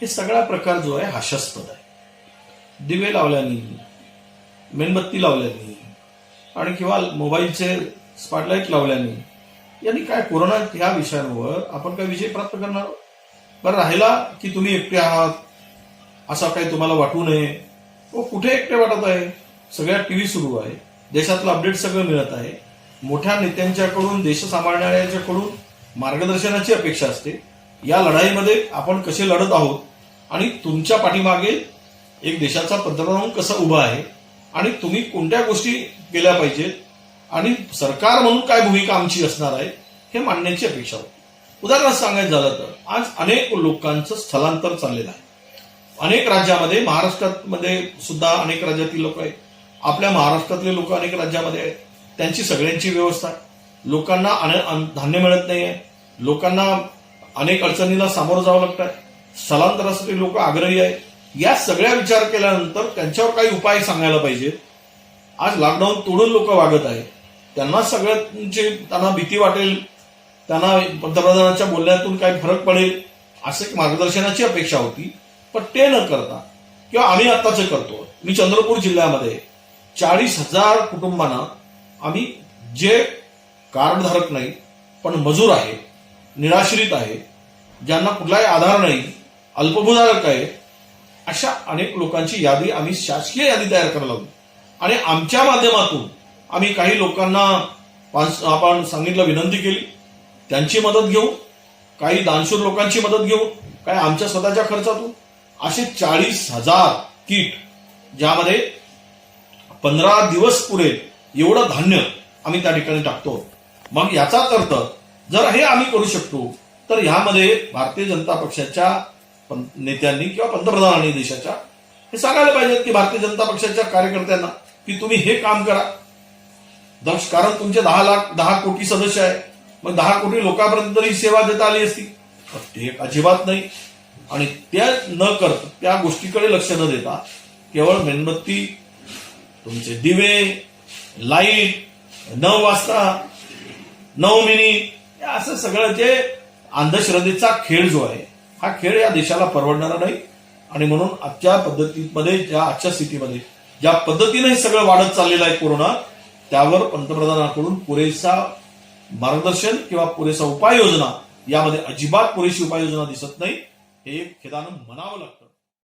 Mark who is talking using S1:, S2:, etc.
S1: हे सगळा प्रकार जो आहे हास्यास्पद आहे. दिवे लावल्याने मेणबत्ती लावल्याने आणि किंवा मोबाईलचे स्पॉटलाईट लावल्याने यांनी काय कोरोना ह्या विषयांवर आपण काय विजय प्राप्त करणार बरं राहिला की तुम्ही एकटे आहात असा काही तुम्हाला वाटू नये. व कुठे एकटे वाटत आहे? सगळ्या टीव्ही सुरू आहे. देशातलं अपडेट सगळं मिळत आहे. मोठ्या नेत्यांच्याकडून देश सांभाळणाऱ्यांच्याकडून मार्गदर्शनाची अपेक्षा असते. या लढाईमध्ये आपण कसे लढत आहोत आणि तुमच्या पाठीमागे एक देशाचा पंतप्रधान म्हणून उभा आहे आणि तुम्ही कोणत्या गोष्टी केल्या पाहिजेत आणि सरकार म्हणून काय भूमिका आमची असणार आहे हे मांडण्याची अपेक्षा होती. उदाहरणार्थ सांगायचं झालं तर आज अनेक लोकांचं स्थलांतर चाललेलं आहे. अनेक राज्यामध्ये महाराष्ट्रामध्ये सुद्धा अनेक राज्यातील लोक आहेत. आपल्या महाराष्ट्रातले लोक अनेक राज्यामध्ये आहेत. त्यांची सगळ्यांची व्यवस्था आहे. लोकांना धान्य मिळत नाही आहे लोकांना अनेक अडचणीला सामोरं जावं लागतं आहे स्थलांतरासाठी लोक आग्रही आहेत. या सगळ्या विचार केल्यानंतर त्यांच्यावर काही उपाय सांगायला पाहिजेत. आज लॉकडाऊन तोडून लोक वागत आहेत. त्यांना सगळ्यांची त्यांना भीती वाटेल. त्यांना पंतप्रधानांच्या बोलण्यातून काही फरक पडेल असं एक मार्गदर्शनाची अपेक्षा होती. पण ते न करता किंवा आम्ही आत्ताचं करतो. मी चंद्रपूर जिल्ह्यामध्ये चाळीस हजार कुटुंबांना आम्ही जे कार्डधारक नाही पण मजूर आहे निराश्रित आहे ज्यांना कुठलाही आधार नाही अल्पभूधारक आहे अशा अनेक लोकांची यादी आम्ही शासकीय यादी तयार करायला लागलो. आणि आमच्या माध्यमातून आम्ही काही लोकांना आपण सांगितलं विनंती केली. त्यांची मदत घेऊ काही दानशूर लोकांची मदत घेऊ काही आमच्या स्वतःच्या खर्चातून असे चाळीस हजार किट ज्यामध्ये पंधरा दिवस पुरेल एवढं धान्य आम्ही त्या ठिकाणी टाकतो. मग याचाच अर्थ जर हे आम्ही करू शकतो तर ह्यामध्ये भारतीय जनता पक्षाच्या नेत्यांनी किंवा पंतप्रधानांनी देशाच्या हे सांगायला पाहिजेत की भारतीय जनता पक्षाच्या कार्यकर्त्यांना की तुम्ही हे काम करा. दक्ष कारण तुमचे दहा लाख दहा कोटी सदस्य आहे मग दहा कोटी लोकांपर्यंत तरी सेवा देता आली असती. तर ते अजिबात नाही. आणि त्या न करता त्या गोष्टीकडे लक्ष न देता केवळ मेणबत्ती तुमचे दिवे लाइट नऊ वाजता नऊ मिनिट हे असं सगळं ते अंधश्रद्धेचा खेळ जो आहे हा खेळ या देशाला परवडणारा नाही. आणि म्हणून आजच्या पद्धतीमध्ये ज्या आजच्या स्थितीमध्ये ज्या पद्धतीने हे सगळं वाढत चाललेलं आहे कोरोना त्यावर पंतप्रधानांकडून पुरेसा मार्गदर्शन किंवा पुरेसा उपाययोजना यामध्ये अजिबात पुरेशी उपाययोजना दिसत नाही. हे खेदानं म्हणावं लागतं.